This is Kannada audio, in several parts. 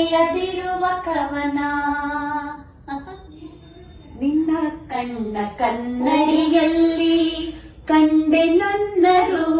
ಬರೆಯದಿರುವ ಕವನ. ನಿನ್ನ ಕಣ್ಣ ಕನ್ನಡಿಯಲ್ಲಿ ಕಂಡೆ ನನ್ನ ರೂಪ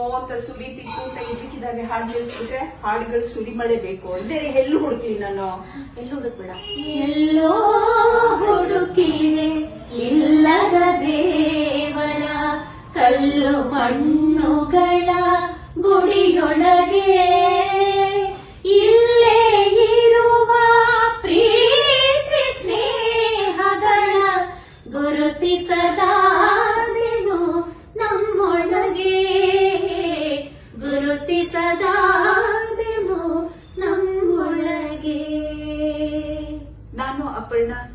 ಅಂತ ಸುರಿತಿತ್ತು ಅಂತ ಇದಕ್ಕಿದ್ದಾಗೆ ಹಾಡು ಕೇಳಿಸ್ಬಿಟ್ರೆ ಹಾಡುಗಳು ಸುರಿಮಳೆ ಬೇಕು. ಅಂದ್ರೆ ಎಲ್ಲೂ ಹುಡುಕ್ಲಿ ನಾನು. ಎಲ್ಲೂ ಹುಡುಕ್ಬೇಡ. ಎಲ್ಲೋ ಹುಡುಕಿ ಇಲ್ಲದ ದೇವರ ಕಲ್ಲು ಮಣ್ಣುಗಳ ಗುಡಿಯೊಳಗೆ. ಇಲ್ಲೇ ಇರುವ ಪ್ರೀತಿ ಸ್ನೇಹಗಳ ಗುರುತಿಸದಾದೆನು